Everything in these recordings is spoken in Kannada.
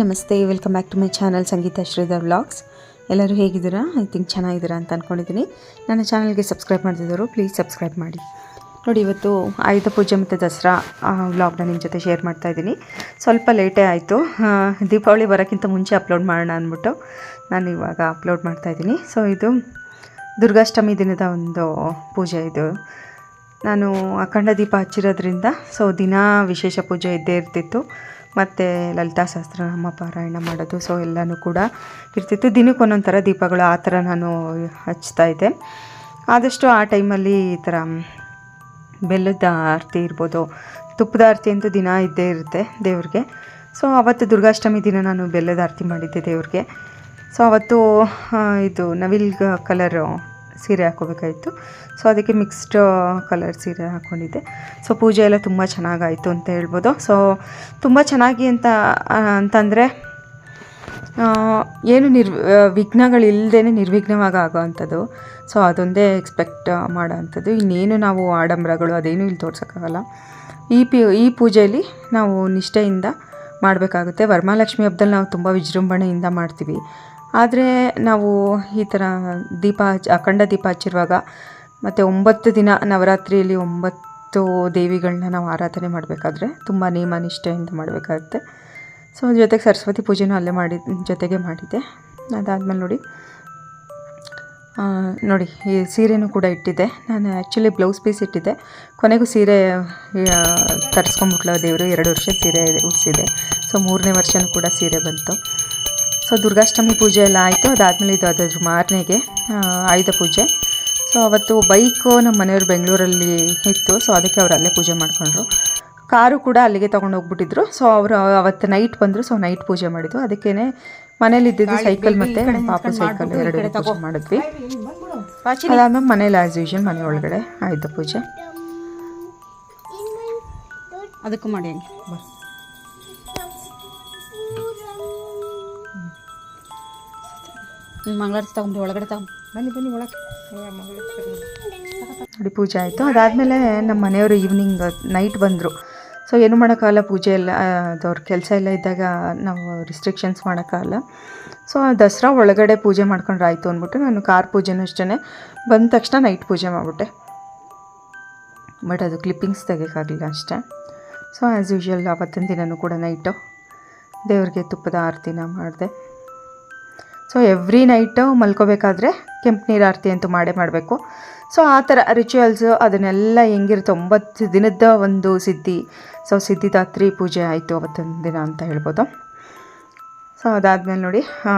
ನಮಸ್ತೆ welcome back to my channel Sangeetha Sridhar vlogs ಎಲ್ಲರೂ ಹೇಗಿದ್ದೀರಾ? ಐ ಥಿಂಕ್ ಚೆನ್ನಾಗಿದ್ದೀರಾ ಅಂತ ಅಂದ್ಕೊಂಡಿದ್ದೀನಿ ನನ್ನ ಚಾನಲ್ಗೆ ಸಬ್ಸ್ಕ್ರೈಬ್ ಮಾಡ್ತಿದ್ದವರು ಪ್ಲೀಸ್ ಸಬ್ಸ್ಕ್ರೈಬ್ ಮಾಡಿ. ನೋಡಿ, ಇವತ್ತು ಆಯುಧ ಪೂಜೆ ಮತ್ತು ದಸರಾ ವ್ಲಾಗ್ನ ನಿಮ್ಮ ಜೊತೆ ಶೇರ್ ಮಾಡ್ತಾ ಇದ್ದೀನಿ. ಸ್ವಲ್ಪ ಲೇಟೇ ಆಯಿತು. ದೀಪಾವಳಿ ಬರೋಕ್ಕಿಂತ ಮುಂಚೆ ಅಪ್ಲೋಡ್ ಮಾಡೋಣ ಅಂದ್ಬಿಟ್ಟು ನಾನು ಇವಾಗ ಅಪ್ಲೋಡ್ ಮಾಡ್ತಾಯಿದ್ದೀನಿ ಸೊ ಇದು ದುರ್ಗಾಷ್ಟಮಿ ದಿನದ ಒಂದು ಪೂಜೆ ಇದು. ನಾನು ಅಖಂಡ ದೀಪ ಹಚ್ಚಿರೋದ್ರಿಂದ ಸೊ ದಿನ ವಿಶೇಷ ಪೂಜೆ ಇದ್ದೇ ಇರ್ತಿತ್ತು. ಮತ್ತು ಲಲಿತಾ ಸಹಸ್ರನಾಮ ಪಾರಾಯಣ ಮಾಡೋದು. ಸೊ ಎಲ್ಲನೂ ಕೂಡ ಇರ್ತಿತ್ತು. ದಿನಕ್ಕೆ ಒಂದೊಂದು ಥರ ದೀಪಗಳು ಆ ಥರ ನಾನು ಹಚ್ತಾ ಇದ್ದೆ. ಆದಷ್ಟು ಆ ಟೈಮಲ್ಲಿ ಈ ಥರ ಬೆಲ್ಲದ ಆರತಿ ಇರ್ಬೋದು. ತುಪ್ಪದ ಆರತಿ ಅಂತೂ ದಿನ ಇದ್ದೇ ಇರುತ್ತೆ ದೇವ್ರಿಗೆ. ಸೊ ಅವತ್ತು ದುರ್ಗಾಷ್ಟಮಿ ದಿನ ನಾನು ಬೆಲ್ಲದ ಆರತಿ ಮಾಡಿದ್ದೆ ದೇವ್ರಿಗೆ. ಸೊ ಅವತ್ತು ಇದು ನವಿಲ್ ಕಲರು ಸೀರೆ ಹಾಕೋಬೇಕಾಯಿತು ಸೊ ಅದಕ್ಕೆ ಮಿಕ್ಸ್ಡ್ ಕಲರ್ ಸೀರೆ ಹಾಕ್ಕೊಂಡಿದ್ದೆ. ಸೊ ಪೂಜೆ ಎಲ್ಲ ತುಂಬ ಚೆನ್ನಾಗಾಯಿತು ಅಂತ ಹೇಳ್ಬೋದು. ಸೊ ತುಂಬ ಚೆನ್ನಾಗಿ ಅಂತ ಅಂತಂದರೆ ಏನು ನಿರ್ ವಿಘ್ನಗಳಿಲ್ಲದೇ ನಿರ್ವಿಘ್ನವಾಗಿ ಆಗೋ ಅಂಥದ್ದು ಸೊ ಅದೊಂದೇ ಎಕ್ಸ್ಪೆಕ್ಟ್ ಮಾಡೋ ಅಂಥದ್ದು ಇನ್ನೇನು ನಾವು ಆಡಂಬರಗಳು ಅದೇನು ಇಲ್ಲಿ ತೋರ್ಸೋಕ್ಕಾಗಲ್ಲ. ಈ ಪಿ, ಈ ಪೂಜೆಯಲ್ಲಿ ನಾವು ನಿಷ್ಠೆಯಿಂದ ಮಾಡಬೇಕಾಗುತ್ತೆ. ವರಮಹಾಲಕ್ಷ್ಮಿ ಹಬ್ಬದಲ್ಲಿ ನಾವು ತುಂಬ ವಿಜೃಂಭಣೆಯಿಂದ ಮಾಡ್ತೀವಿ. ಆದರೆ ನಾವು ಈ ಥರ ದೀಪ ಹಚ್ ಅಖಂಡ ದೀಪ ಹಚ್ಚಿರುವಾಗ ಮತ್ತು ಒಂಬತ್ತು ದಿನ ನವರಾತ್ರಿಯಲ್ಲಿ ಒಂಬತ್ತು ದೇವಿಗಳನ್ನ ನಾವು ಆರಾಧನೆ ಮಾಡಬೇಕಾದ್ರೆ ತುಂಬ ನಿಯಮ ನಿಷ್ಠೆಯಿಂದ ಮಾಡಬೇಕಾಗುತ್ತೆ. ಸೊ ಜೊತೆಗೆ ಸರಸ್ವತಿ ಪೂಜೆನೂ ಅಲ್ಲೇ ಮಾಡಿ, ಜೊತೆಗೆ ಮಾಡಿದ್ದೆ. ಅದಾದಮೇಲೆ ನೋಡಿ ನೋಡಿ, ಈ ಸೀರೆನೂ ಕೂಡ ಇಟ್ಟಿದ್ದೆ. ನಾನು ಆ್ಯಕ್ಚುಲಿ ಬ್ಲೌಸ್ ಪೀಸ್ ಇಟ್ಟಿದ್ದೆ. ಕೊನೆಗೂ ಸೀರೆ ತರಿಸ್ಕೊಂಬಿಟ್ಲ ದೇವರು. ಎರಡು ವರ್ಷ ಸೀರೆ ಉಡಿಸಿದೆ. ಸೊ, ಮೂರನೇ ವರ್ಷನೂ ಕೂಡ ಸೀರೆ ಬಂತು. ಸೊ ದುರ್ಗಾಷ್ಟಮಿ ಪೂಜೆ ಎಲ್ಲ ಆಯಿತು. ಅದಾದಮೇಲೆ ಇದು ಅದ್ರ ಮಾರನೆಗೆ ಆಯುಧ ಪೂಜೆ. ಸೊ ಅವತ್ತು ಬೈಕು ನಮ್ಮ ಮನೆಯವರು ಬೆಂಗಳೂರಲ್ಲಿ ಇತ್ತು. ಸೊ ಅದಕ್ಕೆ ಅವರು ಅಲ್ಲೇ ಪೂಜೆ ಮಾಡಿಕೊಂಡ್ರು. ಕಾರು ಕೂಡ ಅಲ್ಲಿಗೆ ತೊಗೊಂಡು ಹೋಗ್ಬಿಟ್ಟಿದ್ರು. ಸೊ ಅವರು ಅವತ್ತು ನೈಟ್ ಬಂದರು. ಸೊ ನೈಟ್ ಪೂಜೆ ಮಾಡಿದ್ರು. ಅದಕ್ಕೇ ಮನೇಲಿ ಇದ್ದಿದ್ದು ಸೈಕಲ್ ಮತ್ತು ಪಾಪ ಸೈಕಲ್ ಎರಡು ಪೂಜೆ ಮಾಡಿದ್ವಿ. ಅದಾದ್ಮೇಲೆ ಮನೇಲಿ ಆ್ಯಸ್ ಯೂಶಲ್ ಮನೆ ಒಳಗಡೆ ಆಯುಧ ಪೂಜೆ. ಅದಕ್ಕೂ ಮಾಡಿ ಬರ್ ಮಂಗಳಾರತಿ ತಗೊಂಡ್ರಿ ಒಳಗಡೆ ತಗೊಂಡು ಬನ್ನಿ. ಬನ್ನಿ ಒಳಗೆ. ನೋಡಿ ಪೂಜೆ ಆಯಿತು. ಅದಾದಮೇಲೆ ನಮ್ಮ ಮನೆಯವರು ಈವ್ನಿಂಗ್ ನೈಟ್ ಬಂದರು. ಸೊ ಏನು ಮಾಡೋಕ್ಕಾಗಲ್ಲ ಪೂಜೆ ಎಲ್ಲ ಅದವ್ರ ಕೆಲಸ ಎಲ್ಲ ಇದ್ದಾಗ ನಾವು ರಿಸ್ಟ್ರಿಕ್ಷನ್ಸ್ ಮಾಡೋಕ್ಕಾಗಲ್ಲ. ಸೊ ದಸರಾ ಒಳಗಡೆ ಪೂಜೆ ಮಾಡ್ಕೊಂಡ್ರೆ ಆಯಿತು ಅಂದ್ಬಿಟ್ಟು ನಾನು ಕಾರ್ ಪೂಜೆನೂ ಅಷ್ಟೇ. ಬಂದ ತಕ್ಷಣ ನೈಟ್ ಪೂಜೆ ಮಾಡಿಬಿಟ್ಟೆ. ಬಟ್ ಅದು ಕ್ಲಿಪ್ಪಿಂಗ್ಸ್ ತೆಗಿಯೋಕ್ಕಾಗಲಿಲ್ಲ ಅಷ್ಟೇ. ಸೊ ಆ್ಯಸ್ ಯೂಶ್ವಲ್ ಅವತ್ತಿನ ದಿನವೂ ಕೂಡ ನೈಟು ದೇವ್ರಿಗೆ ತುಪ್ಪದ ಆರತಿನ ಮಾಡಿದೆ. ಸೊ ಎವ್ರಿ ನೈಟು ಮಲ್ಕೋಬೇಕಾದ್ರೆ ಕೆಂಪು ನೀರು ಆರತಿ ಅಂತೂ ಮಾಡೇ ಮಾಡಬೇಕು. ಸೊ ಆ ಥರ ರಿಚುವಲ್ಸು ಅದನ್ನೆಲ್ಲ ಹೆಂಗಿರುತ್ತೆ? ಒಂಬತ್ತು ದಿನದ ಒಂದು ಸಿದ್ಧಿ. ಸೊ ಸಿದ್ಧಿದಾತ್ರಿ ಪೂಜೆ ಆಯಿತು ಅವತ್ತೊಂದು ದಿನ ಅಂತ ಹೇಳ್ಬೋದು. ಸೊ ಅದಾದಮೇಲೆ ನೋಡಿ ಆ,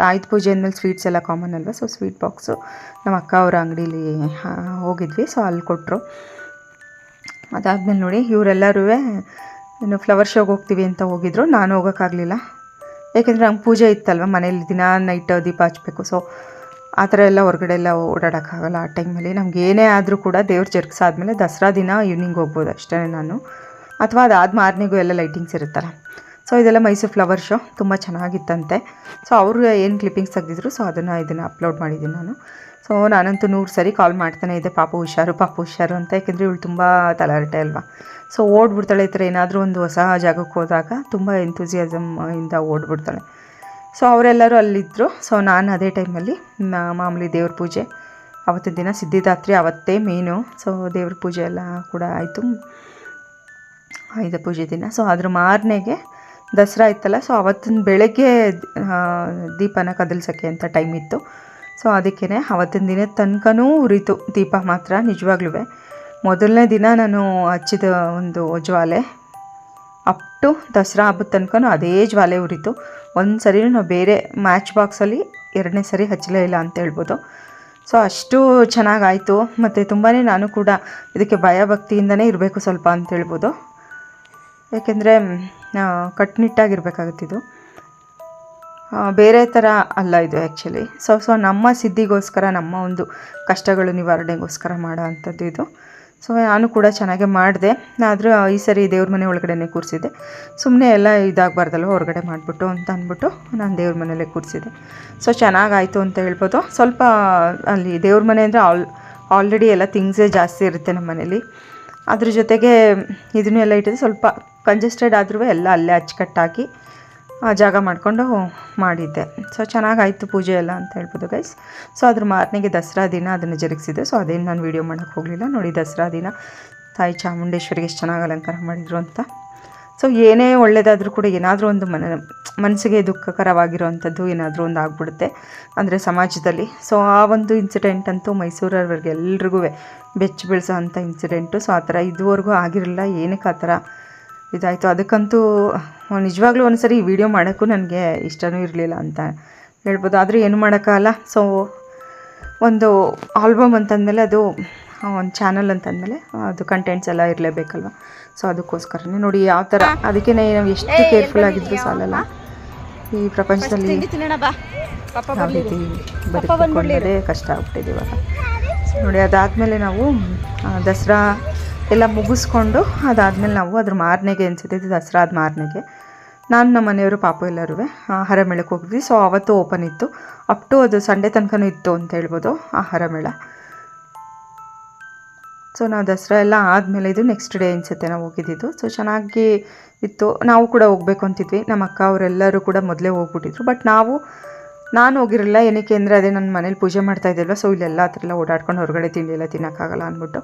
ಆಯುಧ ಪೂಜೆ ಅಂದಮೇಲೆ ಸ್ವೀಟ್ಸ್ ಎಲ್ಲ ಕಾಮನ್ ಅಲ್ವಾ? ಸೊ ಸ್ವೀಟ್ ಬಾಕ್ಸು ನಮ್ಮ ಅಕ್ಕ ಅವರ ಅಂಗಡೀಲಿ ಹೋಗಿದ್ವಿ. ಸೊ ಅಲ್ಲಿ ಕೊಟ್ಟರು ಅದಾದಮೇಲೆ ನೋಡಿ ಇವರೆಲ್ಲರೂ ಏನು ಫ್ಲವರ್ ಶೋಗೆ ಹೋಗ್ತೀವಿ ಅಂತ ಹೋಗಿದ್ರು. ನಾನು ಹೋಗೋಕ್ಕಾಗಲಿಲ್ಲ. ಯಾಕೆಂದರೆ ನಂಗೆ ಪೂಜೆ ಇತ್ತಲ್ವ ಮನೇಲಿ ದಿನ ನೈಟ್ ದೀಪ ಹಚ್ಚಬೇಕು ಸೊ ಆ ಥರ ಎಲ್ಲ ಹೊರಗಡೆ ಎಲ್ಲ ಓಡಾಡೋಕ್ಕಾಗಲ್ಲ ಆ ಟೈಮಲ್ಲಿ ನಮ್ಗೆ ಏನೇ ಆದರೂ ಕೂಡ ದೇವ್ರ ಜರುಗಿಸಾದ್ಮೇಲೆ ದಸರಾ ದಿನ ಈವ್ನಿಂಗ್ ಹೋಗ್ಬೋದು ಅಷ್ಟೇ ನಾನು. ಅಥವಾ ಅದಾದ ಮಾರನೆಗೂ ಎಲ್ಲ ಲೈಟಿಂಗ್ಸ್ ಇರುತ್ತಲ್ಲ. ಸೊ ಇದೆಲ್ಲ ಮೈಸೂರು ಫ್ಲವರ್ ಶೋ ತುಂಬ ಚೆನ್ನಾಗಿತ್ತಂತೆ. ಸೊ ಅವರು ಏನು ಕ್ಲಿಪ್ಪಿಂಗ್ಸ್ ತೆಗೆದಿದ್ರು ಸೊ ಅದನ್ನು ಇದನ್ನು ಅಪ್ಲೋಡ್ ಮಾಡಿದ್ದೀನಿ ನಾನು. ಸೊ ನಾನಂತೂ ನೂರು ಸರಿ ಕಾಲ್ ಮಾಡ್ತಾನೆ ಇದೆ ಪಾಪು ಹುಷಾರು ಪಾಪು ಹುಷಾರು ಅಂತ. ಯಾಕೆಂದರೆ ಇವಳು ತುಂಬ ತಲಾರಟೆ ಅಲ್ವಾ. ಸೊ ಓಡ್ಬಿಡ್ತಾಳೆ ಈ ಥರ ಏನಾದರೂ ಒಂದು ಹೊಸ ಜಾಗಕ್ಕೆ ಹೋದಾಗ ತುಂಬ ಎಂತೂಸಿಯಾಸಮ್ ಇಂದ ಓಡ್ಬಿಡ್ತಾಳೆ. ಸೊ ಅವರೆಲ್ಲರೂ ಅಲ್ಲಿದ್ದರು ಸೊ ನಾನು ಅದೇ ಟೈಮಲ್ಲಿ ಮಾಮೂಲಿ ದೇವ್ರ ಪೂಜೆ. ಅವತ್ತಿನ ದಿನ ಸಿದ್ಧಿದಾತ್ರಿ ಅವತ್ತೇ ಮೇನು. ಸೊ ದೇವ್ರ ಪೂಜೆ ಎಲ್ಲ ಕೂಡ ಆಯಿತು. ಆಯುಧ ಪೂಜೆ ದಿನ. ಸೊ ಅದ್ರ ಮಾರನೆಗೆ ದಸರಾ ಇತ್ತಲ್ಲ. ಸೊ ಅವತ್ತಿನ ಬೆಳಗ್ಗೆ ದೀಪನ ಕದಲ್ಸೋಕ್ಕೆ ಅಂತ ಟೈಮ್ ಇತ್ತು. ಸೊ ಅದಕ್ಕೇ ಅವತ್ತಿನ ದಿನ ತನಕನೂ ಉರಿತು. ದೀಪ ಮಾತ್ರ ನಿಜವಾಗ್ಲೂ ಮೊದಲನೇ ದಿನ ನಾನು ಹಚ್ಚಿದ ಒಂದು ಜ್ವಾಲೆ ಅಪ್ ಟು ದಸರಾ ಹಬ್ಬದ ತನಕನೂ ಅದೇ ಜ್ವಾಲೆ ಉರಿತು. ಒಂದು ಸರಿ ನಾವು ಬೇರೆ ಮ್ಯಾಚ್ ಬಾಕ್ಸಲ್ಲಿ ಎರಡನೇ ಸರಿ ಹಚ್ಚಲೇ ಇಲ್ಲ ಅಂತ ಹೇಳ್ಬೋದು. ಸೊ ಅಷ್ಟು ಚೆನ್ನಾಗಾಯಿತು. ಮತ್ತು ತುಂಬಾ ನಾನು ಕೂಡ ಇದಕ್ಕೆ ಭಯ ಭಕ್ತಿಯಿಂದನೇ ಇರಬೇಕು ಸ್ವಲ್ಪ ಅಂತ ಹೇಳ್ಬೋದು. ಏಕೆಂದರೆ ಕಟ್ಟುನಿಟ್ಟಾಗಿರ್ಬೇಕಾಗುತ್ತಿದ್ದು ಬೇರೆ ಥರ ಅಲ್ಲ ಇದು ಆ್ಯಕ್ಚುಲಿ ಸೊ ಸೊ ನಮ್ಮ ಸಿದ್ಧಿಗೋಸ್ಕರ ನಮ್ಮ ಒಂದು ಕಷ್ಟಗಳು ನಿವಾರಣೆಗೋಸ್ಕರ ಮಾಡೋ ಅಂಥದ್ದು ಇದು. ಸೊ ನಾನು ಕೂಡ ಚೆನ್ನಾಗೆ ಮಾಡಿದೆ. ಆದರೂ ಈ ಸರಿ ದೇವ್ರ ಮನೆ ಒಳಗಡೆನೇ ಕೂರಿಸಿದ್ದೆ. ಸುಮ್ಮನೆ ಎಲ್ಲ ಇದಾಗಬಾರ್ದಲ್ವ ಹೊರಗಡೆ ಮಾಡಿಬಿಟ್ಟು ಅಂತ ಅಂದ್ಬಿಟ್ಟು ನಾನು ದೇವ್ರ ಮನೆಯಲ್ಲೇ ಕೂರಿಸಿದ್ದೆ. ಸೊ ಚೆನ್ನಾಗಾಯಿತು ಅಂತ ಹೇಳ್ಬೋದು. ಸ್ವಲ್ಪ ಅಲ್ಲಿ ದೇವ್ರ ಮನೆ ಅಂದರೆ ಆಲ್ ಆಲ್ರೆಡಿ ಎಲ್ಲ ಥಿಂಗ್ಸೇ ಜಾಸ್ತಿ ಇರುತ್ತೆ ನಮ್ಮ ಮನೇಲಿ. ಅದ್ರ ಜೊತೆಗೆ ಇದನ್ನೆಲ್ಲ ಇಟ್ಟಿದ್ದು ಸ್ವಲ್ಪ ಕಂಜೆಸ್ಟೆಡ್ ಆದ್ರೂ ಎಲ್ಲ ಅಲ್ಲೇ ಅಚ್ಚುಕಟ್ಟಾಗಿ ಆ, ಜಾಗ ಮಾಡಿಕೊಂಡು ಮಾಡಿದ್ದೆ. ಸೊ ಚೆನ್ನಾಗಾಯಿತು ಪೂಜೆ ಎಲ್ಲ ಅಂತ ಹೇಳ್ಬೋದು ಗೈಸ್ ಸೊ ಅದ್ರ ಮಾರನೆಗೆ ದಸರಾ ದಿನ ಅದನ್ನು ಜರುಗಿಸಿದ್ದೆ. ಸೊ ಅದೇನು ನಾನು ವೀಡಿಯೋ ಮಾಡೋಕ್ಕೆ ಹೋಗಲಿಲ್ಲ. ನೋಡಿ, ದಸರಾ ದಿನ. ತಾಯಿ ಚಾಮುಂಡೇಶ್ವರಿಗೆ ಎಷ್ಟು ಚೆನ್ನಾಗಿ ಅಲಂಕಾರ ಮಾಡಿದರು ಅಂತ. ಸೊ ಏನೇ ಒಳ್ಳೆಯದಾದರೂ ಕೂಡ ಏನಾದರೂ ಒಂದು ಮನ, ಮನಸ್ಸಿಗೆ ದುಃಖಕರವಾಗಿರುವಂಥದ್ದು ಏನಾದರೂ ಒಂದು ಆಗ್ಬಿಡುತ್ತೆ. ಅಂದರೆ ಸಮಾಜದಲ್ಲಿ. ಸೊ ಆ ಒಂದು ಇನ್ಸಿಡೆಂಟ್ ಅಂತೂ ಮೈಸೂರವ್ರಿಗೆ ಎಲ್ರಿಗೂ ಬೆಚ್ಚ ಬೀಳಿಸೋ ಅಂಥ ಇನ್ಸಿಡೆಂಟು ಸೊ ಆ ಥರ ಇದುವರೆಗೂ ಆಗಿರಲಿಲ್ಲ ಏನಕ್ಕೆ ಆ ಥರ ಇದಾಯಿತು. ಅದಕ್ಕಂತೂ ನಿಜವಾಗ್ಲೂ ಒಂದು ಸರಿ ವಿಡಿಯೋ ಮಾಡೋಕ್ಕೂ ನನಗೆ ಇಷ್ಟನೂ ಇರಲಿಲ್ಲ ಅಂತ ಹೇಳ್ಬೋದು. ಆದರೆ ಏನು ಮಾಡೋಕ್ಕಾಗಲ್ಲ. ಸೊ ಒಂದು ಆಲ್ಬಮ್ ಅಂತಂದಮೇಲೆ ಅದು ಒಂದು ಚಾನಲ್ ಅಂತಂದಮೇಲೆ ಅದು ಕಂಟೆಂಟ್ಸ್ ಎಲ್ಲ ಇರಲೇಬೇಕಲ್ವ? ಸೊ ಅದಕ್ಕೋಸ್ಕರನೇ ನೋಡಿ ಯಾವ ಥರ ಅದಕ್ಕೆ ನಾವು ಎಷ್ಟು ಕೇರ್ಫುಲ್ ಆಗಿದ್ರು ಸಾಲಲ್ಲ. ಈ ಪ್ರಪಂಚದಲ್ಲಿ ಬದುಕೊಂಡೇ ಯಾವ ರೀತಿ ಕಷ್ಟ ಆಗ್ಬಿಟ್ಟಿದೆ ಇವಾಗ. ನೋಡಿ ಅದಾದಮೇಲೆ ನಾವು ದಸರಾ ಎಲ್ಲ ಮುಗಿಸ್ಕೊಂಡು ಅದಾದಮೇಲೆ ನಾವು ಅದ್ರ ಮಾರನೆಗೆ ಅನಿಸುತ್ತೆ, ಇದು ದಸರಾ ಮಾರನೆಗೆ. ನಾನು ನಮ್ಮ ಮನೆಯವರು ಪಾಪ ಎಲ್ಲರೂ ಹರಮೇಳಕ್ಕೆ ಹೋಗಿದ್ವಿ. ಸೊ ಅವತ್ತು ಓಪನ್ ಇತ್ತು. ಅಪ್ ಟು ಅದು ಸಂಡೇ ತನಕನೂ ಇತ್ತು ಅಂತ ಹೇಳ್ಬೋದು, ಆ ಹರಮೇಳ ಸೊ ನಾವು ದಸರಾ ಎಲ್ಲ ಆದಮೇಲೆ ಇದು ನೆಕ್ಸ್ಟ್ ಡೇ ಅನಿಸುತ್ತೆ ನಾವು ಹೋಗಿದ್ದಿದ್ದು. ಸೊ ಚೆನ್ನಾಗಿ ಇತ್ತು. ನಾವು ಕೂಡ ಹೋಗ್ಬೇಕು ಅಂತಿದ್ವಿ. ನಮ್ಮ ಅಕ್ಕ ಅವರೆಲ್ಲರೂ ಕೂಡ ಮೊದಲೇ ಹೋಗ್ಬಿಟ್ಟಿದ್ರು. ಬಟ್ ನಾವು, ನಾನು ಹೋಗಿರಲಿಲ್ಲ ಏನಕ್ಕೆ ಅಂದರೆ ಅದೇ ನನ್ನ ಮನೇಲಿ ಪೂಜೆ ಮಾಡ್ತಾ ಸೊ ಇಲ್ಲೆಲ್ಲ ಆ ಎಲ್ಲ ಓಡಾಡ್ಕೊಂಡು ಹೊರಗಡೆ ತಿಂಡಿ ಎಲ್ಲ ತಿನ್ನೋಕ್ಕಾಗಲ್ಲ ಅಂದ್ಬಿಟ್ಟು.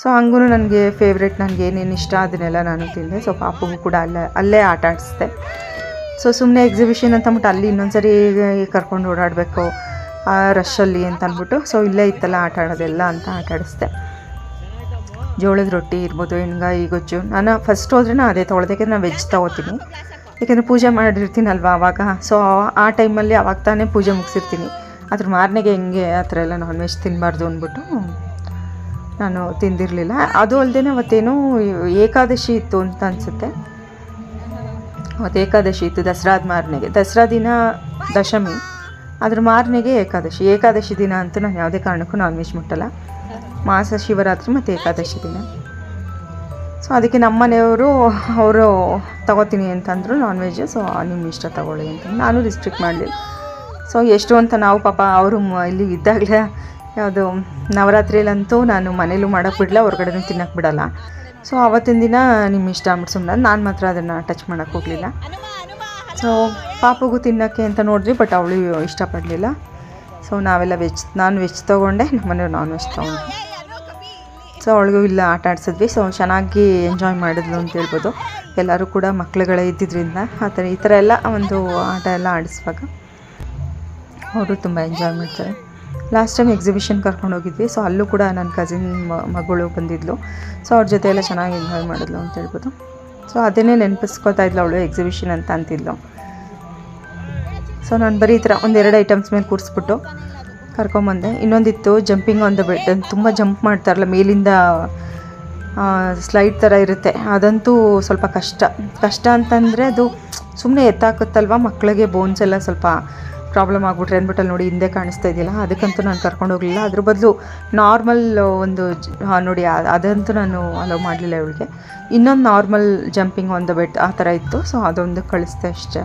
ಸೊ ಹಂಗೂ ನನಗೆ ಫೇವ್ರೆಟ್ ನನಗೆ ಏನೇನು ಇಷ್ಟ ಅದನ್ನೆಲ್ಲ ನಾನು ತಿಂದೆ. ಸೊ ಪಾಪುಗೂ ಕೂಡ ಅಲ್ಲೇ ಅಲ್ಲೇ ಆಟ ಆಡಿಸ್ದೆ ಸೊ ಸುಮ್ಮನೆ ಎಕ್ಸಿಬಿಷನ್ ಅಂತ ಅಂದ್ಬಿಟ್ಟು ಅಲ್ಲಿ ಇನ್ನೊಂದ್ಸರಿ ಕರ್ಕೊಂಡು ಓಡಾಡಬೇಕು, ಆ ರಶಲ್ಲಿ ಅಂತ ಅಂದ್ಬಿಟ್ಟು. ಸೊ ಇಲ್ಲೇ ಇತ್ತಲ್ಲ ಆಟ ಆಡೋದೆಲ್ಲ ಅಂತ ಆಟ ಆಡಿಸ್ದೆ. ಜೋಳದ ರೊಟ್ಟಿ ಇರ್ಬೋದು ಎಣ್ಗಾಯಿ ಗೊಜ್ಜು ನಾನು ಫಸ್ಟ್ ಹೋದ್ರೆ ನಾನು ಅದೇ ತೊಗೊಳ್ದೆ ನಾನು ವೆಜ್ ತೊಗೋತೀನಿ. ಯಾಕೆಂದರೆ ಪೂಜೆ ಮಾಡಿರ್ತೀನಲ್ವ ಆವಾಗ. ಸೊ ಆ ಟೈಮಲ್ಲಿ ಅವಾಗ ತಾನೇ ಪೂಜೆ ಮುಗಿಸಿರ್ತೀನಿ. ಅದ್ರ ಮಾರನೆಗೆ ಹೆಂಗೆ ಆ ಥರ ಎಲ್ಲ ನಾನ್ ವೆಜ್ ತಿನ್ನಬಾರ್ದು ಅಂದ್ಬಿಟ್ಟು ನಾನು ತಿಂದಿರಲಿಲ್ಲ. ಅದು ಅಲ್ಲದೆ ಅವತ್ತೇನೋ ಏಕಾದಶಿ ಇತ್ತು ಅಂತ ಅನಿಸುತ್ತೆ. ಅವತ್ತು ಏಕಾದಶಿ ಇತ್ತು ದಸರಾದ ಮಾರನೆಗೆ. ದಸರಾ ದಿನ ದಶಮಿ. ಅದ್ರ ಮಾರನೆಗೆ ಏಕಾದಶಿ. ಏಕಾದಶಿ ದಿನ ಅಂತೂ ನಾನು ಯಾವುದೇ ಕಾರಣಕ್ಕೂ ನಾನ್ ವೆಜ್ ಮುಟ್ಟಲ್ಲ. ಮಾಸ ಶಿವರಾತ್ರಿ ಮತ್ತು ಏಕಾದಶಿ ದಿನ. ಸೊ ಅದಕ್ಕೆ ನಮ್ಮ ಮನೆಯವರು ಅವರು ತಗೋತೀನಿ ಅಂತಂದರು ನಾನ್ ವೆಜ್ ಸೊ ನಿಮ್ಮ ಇಷ್ಟ ತಗೊಳ್ಳಿ ಅಂತ. ನಾನು ರಿಸ್ಟ್ರಿಕ್ಟ್ ಮಾಡಲಿಲ್ಲ. ಸೊ ಎಷ್ಟು ಅಂತ ನಾವು ಪಾಪ ಅವರು ಇಲ್ಲಿ ಇದ್ದಾಗಲೇ ಯಾವುದು ನವರಾತ್ರಿಯಲ್ಲಂತೂ ನಾನು ಮನೇಲೂ ಮಾಡೋಕ್ಕೆ ಬಿಡಲ್ಲ ಹೊರಗಡೆನೂ ತಿನ್ನೋಕ್ಕೆ ಬಿಡಲ್ಲ. ಸೊ ಆವತ್ತಿನ ದಿನ ನಿಮ್ಮ ಇಷ್ಟ ಅಂದ್ಬಿಟ್ಟು ಸುಮ್ಮನೆ ನಾನು ಮಾತ್ರ ಅದನ್ನು ಟಚ್ ಮಾಡೋಕ್ಕೆ ಹೋಗಲಿಲ್ಲ. ಸೊ ಪಾಪಗೂ ತಿನ್ನೋಕ್ಕೆ ಅಂತ ನೋಡಿದ್ವಿ ಬಟ್ ಅವಳು ಇಷ್ಟಪಡಲಿಲ್ಲ. ಸೊ ನಾವೆಲ್ಲ ವೆಜ್ ನಾನು ವೆಜ್ ತೊಗೊಂಡೆ ನಮ್ಮ ಮನೆಯವ್ರು ನಾನ್ ವೆಜ್ ತೊಗೊಂಡೆ. ಸೊ ಅವಳಿಗೂ ಇಲ್ಲ ಆಟ ಆಡಿಸಿದ್ವಿ. ಸೊ ಚೆನ್ನಾಗಿ ಎಂಜಾಯ್ ಮಾಡಿದ್ಲು ಅಂತ ಹೇಳ್ಬೋದು. ಎಲ್ಲರೂ ಕೂಡ ಮಕ್ಕಳುಗಳೇ ಇದ್ದಿದ್ದರಿಂದ ಆ ಥರ ಈ ಥರ ಎಲ್ಲ ಒಂದು ಆಟ ಎಲ್ಲ ಆಡಿಸುವಾಗ ಅವರು ತುಂಬ ಎಂಜಾಯ್ ಮಾಡ್ತಾರೆ. ಲಾಸ್ಟ್ ಟೈಮ್ ಎಕ್ಸಿಬಿಷನ್ ಕರ್ಕೊಂಡು ಹೋಗಿದ್ವಿ. ಸೊ ಅಲ್ಲೂ ಕೂಡ ನನ್ನ ಕಸಿನ್ ಮಗಳು ಬಂದಿದ್ಲು. ಸೊ ಅವ್ರ ಜೊತೆ ಎಲ್ಲ ಚೆನ್ನಾಗಿ ಎಂಜಾಯ್ ಮಾಡಿದ್ಲು ಅಂತ ಹೇಳ್ಬೋದು. ಸೊ ಅದನ್ನೇ ನೆನಪಿಸ್ಕೊತಾ ಇದ್ಲು ಅವಳು ಎಕ್ಸಿಬಿಷನ್ ಅಂತ ಅಂತಿದ್ಲು. ಸೊ ನಾನು ಬರೀ ಈ ಥರ ಒಂದೆರಡು ಐಟಮ್ಸ್ ಮೇಲೆ ಕೂರಿಸ್ಬಿಟ್ಟು ಕರ್ಕೊಂಬಂದೆ. ಇನ್ನೊಂದಿತ್ತು ಜಂಪಿಂಗ್ ಆನ್ ದ ತುಂಬ ಜಂಪ್ ಮಾಡ್ತಾರಲ್ಲ, ಮೇಲಿಂದ ಸ್ಲೈಡ್ ಥರ ಇರುತ್ತೆ. ಅದಂತೂ ಸ್ವಲ್ಪ ಕಷ್ಟ. ಕಷ್ಟ ಅಂತಂದರೆ ಅದು ಸುಮ್ಮನೆ ಎತ್ತಾಕುತ್ತಲ್ವ? ಮಕ್ಕಳಿಗೆ ಬೋನ್ಸ್ ಎಲ್ಲ ಸ್ವಲ್ಪ ಪ್ರಾಬ್ಲಮ್ ಆಗ್ಬಿಟ್ರೆ ಅಂದ್ಬಿಟ್ಟು ಅಲ್ಲಿ ನೋಡಿ ಹಿಂದೆ ಕಾಣಿಸ್ತಾ ಇದೆಯಲ್ಲ, ಅದಕ್ಕಂತೂ ನಾನು ಕರ್ಕೊಂಡು ಹೋಗಲಿಲ್ಲ. ಅದ್ರ ಬದಲು ನಾರ್ಮಲ್ ಒಂದು ನೋಡಿ ಅದಂತೂ ನಾನು ಅಲೋ ಮಾಡಲಿಲ್ಲ ಇವಳಿಗೆ. ಇನ್ನೊಂದು ನಾರ್ಮಲ್ ಜಂಪಿಂಗ್ ಆನ್ ಬೆಟ್ ಆ ಥರ ಇತ್ತು ಸೊ ಅದೊಂದು ಕಳಿಸ್ದೆ ಅಷ್ಟೇ.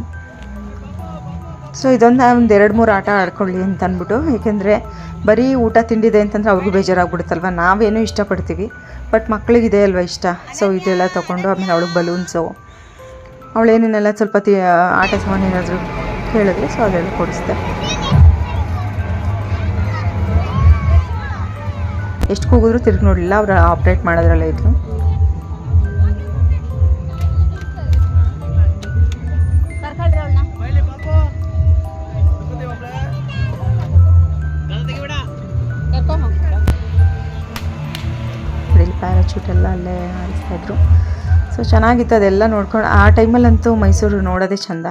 ಸೊ ಇದೊಂದು ಒಂದು ಎರಡು ಮೂರು ಆಟ ಆಡ್ಕೊಳ್ಳಿ ಅಂತ ಅಂದ್ಬಿಟ್ಟು, ಏಕೆಂದರೆ ಬರೀ ಊಟ ತಿಂಡಿದೆ ಅಂತಂದರೆ ಅವ್ರಿಗೂ ಬೇಜಾರಾಗ್ಬಿಡುತ್ತಲ್ವ? ನಾವೇನೋ ಇಷ್ಟಪಡ್ತೀವಿ ಬಟ್ ಮಕ್ಕಳಿಗಿದೆ ಅಲ್ವ ಇಷ್ಟ? ಸೊ ಇದೆಲ್ಲ ತೊಗೊಂಡು ಆಮೇಲೆ ಅವಳಿಗೆ ಬಲೂನ್ಸು ಅವಳೇನೇನೆಲ್ಲ ಸ್ವಲ್ಪ ತಿ ಆಟ ಸಾಮಾನು ಏನಾದರೂ ಹೇಳಿದ್ರೆ ಸೊ ಅದೆಲ್ಲ ಕೊಡಿಸ್ತೆ ಎಷ್ಟು ಕೂಗಿದ್ರು ತಿರುಗಿ ನೋಡಲಿಲ್ಲ, ಅವ್ರು ಆಪ್ರೇಟ್ ಮಾಡೋದ್ರಲ್ಲೇ ಇದ್ಲು ಪ್ಯಾರಾಚೂಟ್ ಎಲ್ಲ ಅಲ್ಲೇ ಆಡಿಸ್ತಾಯಿದ್ರು ಸೊ ಚೆನ್ನಾಗಿತ್ತು ಅದೆಲ್ಲ ನೋಡ್ಕೊಂಡು, ಆ ಟೈಮಲ್ಲಂತೂ ಮೈಸೂರು ನೋಡೋದೇ ಚಂದ.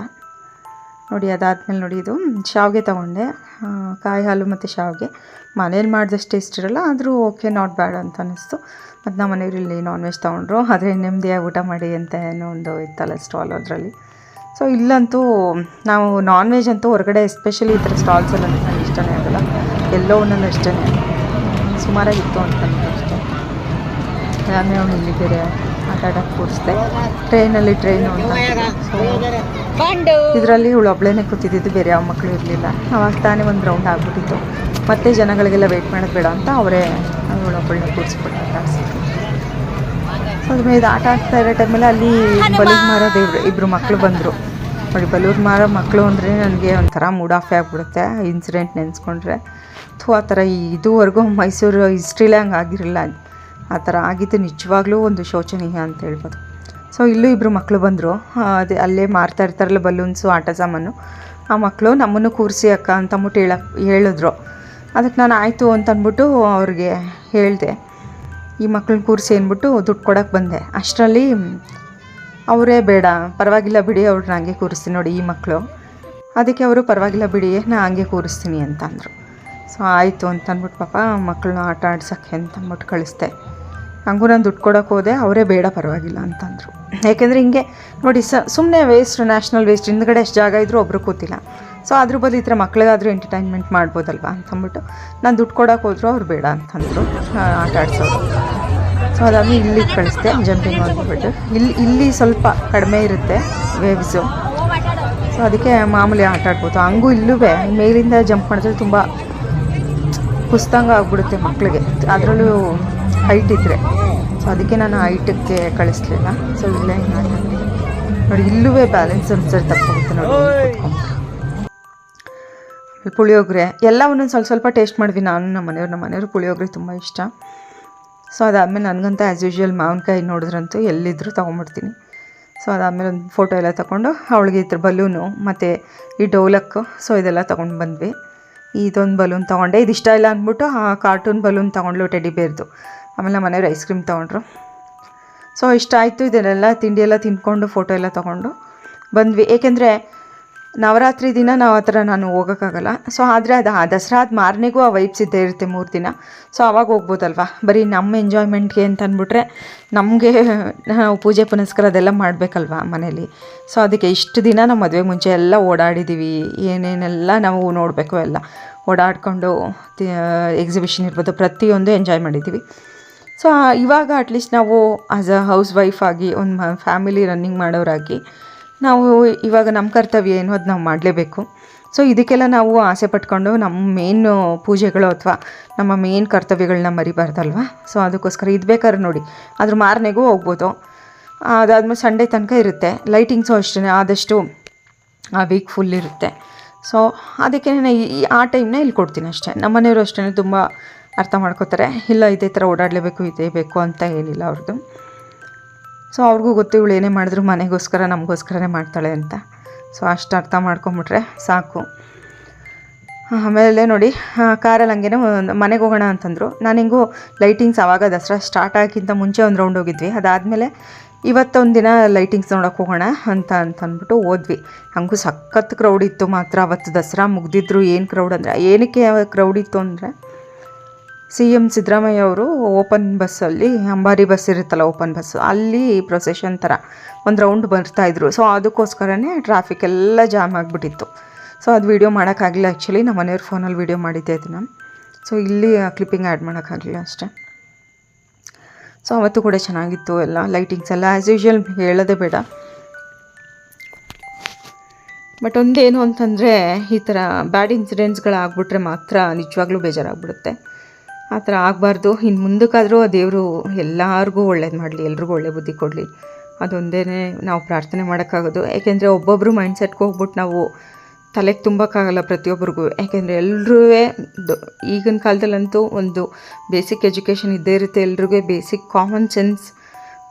ನೋಡಿ, ಅದಾದಮೇಲೆ ನೋಡಿ, ಇದು ಶಾವಿಗೆ ತೊಗೊಂಡೆ. ಕಾಯಿ ಹಾಲು ಮತ್ತು ಶಾವಿಗೆ. ಮನೇಲಿ ಮಾಡಿದಷ್ಟು ಟೇಸ್ಟ್ ಇರಲ್ಲ, ಆದರೂ ಓಕೆ ನಾಟ್ ಬ್ಯಾಡ್ ಅಂತ ಅನ್ನಿಸ್ತು ಮತ್ತು ನಮ್ಮ ಮನೆಯವರು ಇಲ್ಲಿ ನಾನ್ ವೆಜ್ ತೊಗೊಂಡ್ರು. ಆದರೆ ನೆಮ್ಮದಿಯಾಗಿ ಊಟ ಮಾಡಿ ಅಂತ ಏನೋ ಒಂದು ಇತ್ತಲ್ಲ ಸ್ಟಾಲ್ ಅದರಲ್ಲಿ. ಸೊ ಇಲ್ಲಂತೂ ನಾವು ನಾನ್ ವೆಜ್ ಅಂತೂ ಹೊರಗಡೆ ಎಸ್ಪೆಷಲಿ ಈ ಥರ ಸ್ಟಾಲ್ಸ್ ಎಲ್ಲ ನನಗೆ ಇಷ್ಟನೇ ಆಗಲ್ಲ. ಎಲ್ಲೋ ಒಂದೊಂದು ಅಷ್ಟೇ ಸುಮಾರಾಗಿತ್ತು ಅಂತ ಅಷ್ಟೇ. ಅವನು ಇಲ್ಲಿ ಬೇರೆ ಆಟ ಕೂರಿಸ್ದೆ. ಟ್ರೈನಲ್ಲಿ ಟ್ರೈನು ಅಂತ. ಇದರಲ್ಲಿ ಇವಳು ಒಬ್ಳೇನೆ ಕೂತಿದ್ದು ಬೇರೆ ಯಾವ ಮಕ್ಕಳು ಇರಲಿಲ್ಲ. ಅವಾಗ ತಾನೇ ಒಂದು ರೌಂಡ್ ಆಗ್ಬಿಟ್ಟಿತ್ತು. ಮತ್ತೆ ಜನಗಳಿಗೆಲ್ಲ ವೆಯ್ಟ್ ಮಾಡೋದು ಬೇಡ ಅಂತ ಅವರೇ ಇವಳು ಒಬ್ಬಳನ್ನ ಕೂರಿಸ್ಬಿಟ್ಟು ಆಡಿಸಿದ್ರು ಸೊ ಅದ್ರ ಇದು ಆಟ ಆಡ್ತಾ ಇರೋ ಟೈಮಲ್ಲಿ ಅಲ್ಲಿ ಬಲೂನ್ ಮಾರೋದು ಇಬ್ರು ಇಬ್ಬರು ಮಕ್ಕಳು ಬಂದರು. ನೋಡಿ ಬಲೂರ್ ಮಾರೋ ಮಕ್ಕಳು ಅಂದರೆ ನನಗೆ ಒಂಥರ ಮೂಡ್ ಆಫ್ ಆಗಿಬಿಡುತ್ತೆ. ಇನ್ಸಿಡೆಂಟ್ ನೆನೆಸ್ಕೊಂಡ್ರೆ. ಥೂ ಆ ಥರ ಇದುವರೆಗೂ ಮೈಸೂರು ಹಿಸ್ಟ್ರಿಲೇ ಹಂಗೆ ಆಗಿರಲಿಲ್ಲ ಆ ಥರ ಆಗಿದ್ದು ನಿಜವಾಗ್ಲೂ ಒಂದು ಶೋಚನೀಯ ಅಂತ ಹೇಳ್ಬೋದು. ಸೊ ಇಲ್ಲೂ ಇಬ್ಬರು ಮಕ್ಕಳು ಬಂದರು. ಅದೇ ಅಲ್ಲೇ ಮಾರ್ತಾ ಇರ್ತಾರಲ್ಲ ಬಲೂನ್ಸು ಆಟ ಸಾಮಾನು. ಆ ಮಕ್ಕಳು ನಮ್ಮನ್ನು ಕೂರಿಸಿ ಅಕ್ಕ ಅಂತ ಅಂದ್ಬಿಟ್ಟು ಹೇಳಕ್ ಹೇಳಿದ್ರು. ಅದಕ್ಕೆ ನಾನು ಆಯಿತು ಅಂತ ಅಂದ್ಬಿಟ್ಟು ಅವ್ರಿಗೆ ಹೇಳಿದೆ. ಈ ಮಕ್ಳನ್ನ ಕೂರಿಸಿ ಅಂದ್ಬಿಟ್ಟು ದುಡ್ಡು ಕೊಡೋಕ್ಕೆ ಬಂದೆ. ಅಷ್ಟರಲ್ಲಿ ಅವರೇ ಬೇಡ, ಪರವಾಗಿಲ್ಲ ಬಿಡಿ, ಅವ್ರನ್ನ ಹಂಗೆ ಕೂರಿಸ್ತೀನಿ ನೋಡಿ ಈ ಮಕ್ಕಳು ಅದಕ್ಕೆ ಅವರು ಪರವಾಗಿಲ್ಲ ಬಿಡಿ, ನಾ ಹಂಗೆ ಕೂರಿಸ್ತೀನಿ ಅಂತಂದರು ಸೊ ಆಯಿತು ಅಂತ ಅಂದ್ಬಿಟ್ಟು ಪಾಪ ಮಕ್ಕಳನ್ನ ಆಟ ಆಡ್ಸೋಕ್ಕೆ ಅಂತ ಅಂದ್ಬಿಟ್ಟು ಕಳಿಸ್ದೆ. ಹಂಗೂ ನಾನು ದುಡ್ಡು ಕೊಡೋಕೆ ಹೋದೆ, ಅವರೇ ಬೇಡ ಪರವಾಗಿಲ್ಲ ಅಂತಂದರು. ಯಾಕೆಂದರೆ ಹಿಂಗೆ ನೋಡಿ ಸ ಸುಮ್ಮನೆ ವೇಸ್ಟ್ ನ್ಯಾಷನಲ್ ವೇಸ್ಟ್ ಹಿಂದ್ಗಡೆ ಎಷ್ಟು ಜಾಗ ಇದ್ದರೂ ಒಬ್ಬರು ಕೂತಿಲ್ಲ. ಸೊ ಅದ್ರ ಬದಲು ಈ ಥರ ಮಕ್ಕಳಿಗಾದರೂ ಎಂಟರ್ಟೈನ್ಮೆಂಟ್ ಮಾಡ್ಬೋದಲ್ವಾ ಅಂತಂದ್ಬಿಟ್ಟು ನಾನು ದುಡ್ಡು ಕೊಡೋಕೆ ಹೋದ್ರು ಅವ್ರು ಬೇಡ ಅಂತಂದರು ಆಟ ಆಡಿಸೋದು ಸೊ ಅದಾದ್ಮೇಲೆ ಇಲ್ಲಿಗೆ ಕಳಿಸ್ದೆ ಜಂಪಿಂಗ್ ಅಂದ್ಬಿಟ್ಟು ಇಲ್ಲಿ ಇಲ್ಲಿ ಸ್ವಲ್ಪ ಕಡಿಮೆ ಇರುತ್ತೆ ವೇವ್ಸು ಸೊ ಅದಕ್ಕೆ ಮಾಮೂಲಿ ಆಟ ಆಡ್ಬೋದು. ಹಂಗೂ ಇಲ್ಲೂ ಮೇಲಿಂದ ಜಂಪ್ ಮಾಡಿದ್ರೆ ತುಂಬ ಕುಸ್ತಂಗ ಆಗ್ಬಿಡುತ್ತೆ ಮಕ್ಕಳಿಗೆ ಅದರಲ್ಲೂ ಹೈಟ್ ಇದ್ದರೆ ಸೊ ಅದಕ್ಕೆ ನಾನು ಹೈಟಕ್ಕೆ ಕಳಿಸ್ಲಿಲ್ಲ. ಸೊ ಇಲ್ಲೇ ನೋಡಿ ಇಲ್ಲೂ ಬ್ಯಾಲೆನ್ಸ್ ಅನ್ಸರ್ ತಪ್ಪೋಗುತ್ತೆ ನೋಡಿ. ಪುಳಿಯೋಗರೆ ಎಲ್ಲ ಒಂದೊಂದು ಸ್ವಲ್ಪ ಸ್ವಲ್ಪ ಟೇಸ್ಟ್ ಮಾಡಿದ್ವಿ ನಾನು ನಮ್ಮ ಮನೆಯವ್ರು ನಮ್ಮ ಮನೆಯವ್ರು ಪುಳಿಯೋಗರೆ ತುಂಬ ಇಷ್ಟ. ಸೊ ಅದಾದಮೇಲೆ ನನಗಂತ ಆ್ಯಸ್ ಯೂಶ್ವಲ್ ಮಾವಿನಕಾಯಿ ನೋಡಿದ್ರಂತೂ ಎಲ್ಲಿದ್ದರೂ ತೊಗೊಂಬಿಡ್ತೀನಿ ಸೊ ಅದಾದಮೇಲೆ ಒಂದು ಫೋಟೋ ಎಲ್ಲ ತೊಗೊಂಡು ಅವಳಿಗೆ ಇದ್ರ ಬಲೂನು ಮತ್ತು ಈ ಡೋಲಕ್ಕು ಸೊ ಇದೆಲ್ಲ ತೊಗೊಂಡು ಬಂದ್ವಿ. ಇದೊಂದು ಬಲೂನ್ ತೊಗೊಂಡೆ. ಇಷ್ಟ ಇಲ್ಲ ಅಂದ್ಬಿಟ್ಟು ಆ ಕಾರ್ಟೂನ್ ಬಲೂನ್ ತೊಗೊಂಡ್ಲು ಟೆಡಿ ಬೇರ್ದು ಆಮೇಲೆ ನಮ್ಮ ಮನೆಯವ್ರು ಐಸ್ ಕ್ರೀಮ್ ತೊಗೊಂಡ್ರು. ಸೊ ಇಷ್ಟ ಆಯಿತು ಇದನ್ನೆಲ್ಲ ತಿಂಡಿ ಎಲ್ಲ ತಿಂದ್ಕೊಂಡು ಫೋಟೋ ಎಲ್ಲ ತೊಗೊಂಡು ಬಂದ್ವಿ. ಏಕೆಂದರೆ ನವರಾತ್ರಿ ದಿನ ನಾವು ಆ ಥರ ನಾನು ಹೋಗೋಕ್ಕಾಗಲ್ಲ. ಸೊ ಆದರೆ ಅದು ಆ ದಸರಾದ ಮಾರನೆಗೂ ಆ ವೈಬ್ಸ್ ಇದ್ದೇ ಇರುತ್ತೆ ಮೂರು ದಿನ. ಸೊ ಆವಾಗ ಹೋಗ್ಬೋದಲ್ವಾ? ಬರೀ ನಮ್ಮ ಎಂಜಾಯ್ಮೆಂಟ್ಗೆ ಅಂತ ಅಂದ್ಬಿಟ್ರೆ ನಮಗೆ ನಾವು ಪೂಜೆ ಪುನಸ್ಕಾರ ಅದೆಲ್ಲ ಮಾಡಬೇಕಲ್ವಾ ಮನೇಲಿ? ಸೊ ಅದಕ್ಕೆ ಇಷ್ಟು ದಿನ ನಾವು ಮದುವೆ ಮುಂಚೆ ಎಲ್ಲ ಓಡಾಡಿದ್ದೀವಿ ಏನೇನೆಲ್ಲ ನಾವು ನೋಡಬೇಕು ಎಲ್ಲ. ಓಡಾಡಿಕೊಂಡು ಎಕ್ಸಿಬಿಷನ್ ಇರ್ಬೋದು, ಪ್ರತಿಯೊಂದು ಎಂಜಾಯ್ ಮಾಡಿದ್ದೀವಿ ಸೊ ಇವಾಗ ಅಟ್ಲೀಸ್ಟ್ ನಾವು ಆಸ್ ಅ ಹೌಸ್ ವೈಫ್ ಆಗಿ, ಒಂದು ಫ್ಯಾಮಿಲಿ ರನ್ನಿಂಗ್ ಮಾಡೋರಾಗಿ, ನಾವು ಇವಾಗ ನಮ್ಮ ಕರ್ತವ್ಯ ಏನು ಅದು ನಾವು ಮಾಡಲೇಬೇಕು. ಸೊ ಇದಕ್ಕೆಲ್ಲ ನಾವು ಆಸೆ ಪಟ್ಕೊಂಡು ನಮ್ಮ ಮೇನ್ ಪೂಜೆಗಳು ಅಥವಾ ನಮ್ಮ ಮೇನ್ ಕರ್ತವ್ಯಗಳನ್ನ ಮರಿಬಾರ್ದಲ್ವ? ಸೊ ಅದಕ್ಕೋಸ್ಕರ ಇದು ಬೇಕಾದ್ರೆ ನೋಡಿ. ಅದ್ರ ಮಾರನೆಗೂ ಹೋಗ್ಬೋದು. ಅದಾದ್ಮೇಲೆ ಸಂಡೇ ತನಕ ಇರುತ್ತೆ. ಲೈಟಿಂಗ್ಸು ಅಷ್ಟೇ ಆದಷ್ಟು ಆ ವೀಕ್ ಫುಲ್ ಇರುತ್ತೆ. ಸೊ ಅದಕ್ಕೆ ನಾನು ಈ ಈ- ಆ ಟೈಮ್ನ ಇಲ್ಲಿ ಕೊಡ್ತೀನಿ ಅಷ್ಟೇ. ನಮ್ಮ ಮನೆಯವರು ಅಷ್ಟೇ ತುಂಬ ಅರ್ಥ ಮಾಡ್ಕೋತಾರೆ. ಇಲ್ಲ, ಇದೇ ಥರ ಓಡಾಡಲೇಬೇಕು, ಇದೇ ಬೇಕು ಅಂತ ಏನಿಲ್ಲ ಅವ್ರದ್ದು ಸೊ ಅವ್ರಿಗೂ ಗೊತ್ತು ಇವಳು ಏನೇ ಮಾಡಿದ್ರು ಮನೆಗೋಸ್ಕರ, ನಮಗೋಸ್ಕರನೇ ಮಾಡ್ತಾಳೆ ಅಂತ. ಸೊ ಅಷ್ಟು ಅರ್ಥ ಮಾಡ್ಕೊಂಬಿಟ್ರೆ ಸಾಕು. ಆಮೇಲೆ ನೋಡಿ ಕಾರಲ್ಲಿ ಹಂಗೇನೆ ಮನೆಗೆ ಹೋಗೋಣ ಅಂತಂದರು. ನಾನು ಹಿಂಗೂ ಲೈಟಿಂಗ್ಸ್ ಆವಾಗ ದಸರಾ ಸ್ಟಾರ್ಟ್ ಆಗಿಂತ ಮುಂಚೆ ಒಂದು ರೌಂಡ್ ಹೋಗಿದ್ವಿ. ಅದಾದಮೇಲೆ ಇವತ್ತೊಂದು ದಿನ ಲೈಟಿಂಗ್ಸ್ ನೋಡೋಕೆ ಹೋಗೋಣ ಅಂತ ಅಂತ ಅಂದ್ಬಿಟ್ಟು ಹೋದ್ವಿ. ಹಂಗೂ ಸಖತ್ ಕ್ರೌಡ್ ಇತ್ತು ಮಾತ್ರ. ಅವತ್ತು ದಸರಾ ಮುಗ್ದಿದ್ರು. ಏನು ಕ್ರೌಡ್ ಅಂದರೆ, ಏನಕ್ಕೆ ಕ್ರೌಡ್ ಇತ್ತು ಅಂದರೆ ಸಿ ಎಂ ಸಿದ್ದರಾಮಯ್ಯ ಅವರು ಓಪನ್ ಬಸ್ಸಲ್ಲಿ, ಅಂಬಾರಿ ಬಸ್ ಇರುತ್ತಲ್ಲ ಓಪನ್ ಬಸ್ಸು ಅಲ್ಲಿ ಪ್ರೊಸೆಷನ್ ಥರ ಒಂದು ರೌಂಡ್ ಬರ್ತಾಯಿದ್ರು ಸೊ ಅದಕ್ಕೋಸ್ಕರನೇ ಟ್ರಾಫಿಕ್ ಎಲ್ಲ ಜಾಮ್ ಆಗಿಬಿಟ್ಟಿತ್ತು. ಸೊ ಅದು ವೀಡಿಯೋ ಮಾಡೋಕ್ಕಾಗಲಿಲ್ಲ ಆ್ಯಕ್ಚುಲಿ ನಮ್ಮ ಮನೆಯವ್ರ ಫೋನಲ್ಲಿ ವೀಡಿಯೋ ಮಾಡಿದ್ದೆ ಅದನ್ನು. ಸೊ ಇಲ್ಲಿ ಕ್ಲಿಪ್ಪಿಂಗ್ ಆ್ಯಡ್ ಮಾಡೋಕ್ಕಾಗಲಿಲ್ಲ ಅಷ್ಟೇ. ಸೊ ಅವತ್ತು ಕೂಡ ಚೆನ್ನಾಗಿತ್ತು ಎಲ್ಲ ಲೈಟಿಂಗ್ಸ್ ಎಲ್ಲ. ಆ್ಯಸ್ ಯೂಶ್ವಲ್ ಹೇಳೋದೇ ಬೇಡ. ಬಟ್ ಒಂದೇನು ಅಂತಂದರೆ ಈ ಥರ ಬ್ಯಾಡ್ ಇನ್ಸಿಡೆಂಟ್ಸ್ಗಳಾಗ್ಬಿಟ್ರೆ ಮಾತ್ರ ನಿಜವಾಗ್ಲೂ ಬೇಜಾರಾಗ್ಬಿಡುತ್ತೆ. ಆ ಥರ ಆಗಬಾರ್ದು. ಇನ್ನು ಮುಂದಕ್ಕಾದರೂ ಆ ದೇವರು ಎಲ್ಲರಿಗೂ ಒಳ್ಳೇದು ಮಾಡಲಿ, ಎಲ್ರಿಗೂ ಒಳ್ಳೆ ಬುದ್ಧಿ ಕೊಡಲಿ. ಅದೊಂದೇ ನಾವು ಪ್ರಾರ್ಥನೆ ಮಾಡೋಕ್ಕಾಗೋದು. ಯಾಕೆಂದರೆ ಒಬ್ಬೊಬ್ಬರು ಮೈಂಡ್ಸೆಟ್ಗೆ ಹೋಗ್ಬಿಟ್ಟು ನಾವು ತಲೆಗೆ ತುಂಬೋಕ್ಕಾಗಲ್ಲ ಪ್ರತಿಯೊಬ್ಬರಿಗೂ ಯಾಕೆಂದರೆ ಎಲ್ಲರೂ ಈಗಿನ ಕಾಲದಲ್ಲಂತೂ ಒಂದು ಬೇಸಿಕ್ ಎಜುಕೇಷನ್ ಇದ್ದೇ ಇರುತ್ತೆ. ಎಲ್ರಿಗೂ basic common sense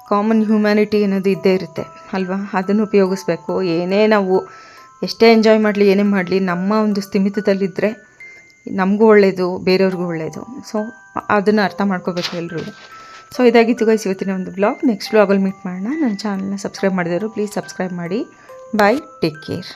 common humanity ಅನ್ನೋದು ಇದ್ದೇ ಇರುತ್ತೆ. ಅಲ್ವಾ? ಅದನ್ನು ಉಪಯೋಗಿಸ್ಬೇಕು. ಏನೇ ನಾವು ಎಷ್ಟೇ ಎಂಜಾಯ್ ಮಾಡಲಿ, ಏನೇ ಮಾಡಲಿ, ನಮ್ಮ ಒಂದು ಸ್ಥಿಮಿತದಲ್ಲಿದ್ದರೆ ನಮಗೂ ಒಳ್ಳೆಯದು ಬೇರೆಯವ್ರಿಗೂ ಒಳ್ಳೆಯದು ಸೊ ಅದನ್ನು ಅರ್ಥ ಮಾಡ್ಕೋಬೇಕು ಎಲ್ಲರೂ ಸೊ ಇದಾಗಿತ್ತು ಗೈಸ್ ಇವತ್ತಿನ ಒಂದು ಬ್ಲಾಗ್ ನೆಕ್ಸ್ಟ್ ಬ್ಲಾಗಲ್ಲಿ ಮೀಟ್ ಮಾಡೋಣ. ನನ್ನ ಚಾನಲ್ನ ಸಬ್ಸ್ಕ್ರೈಬ್ ಮಾಡಿದವರು ಪ್ಲೀಸ್ ಸಬ್ಸ್ಕ್ರೈಬ್ ಮಾಡಿ. Bye take care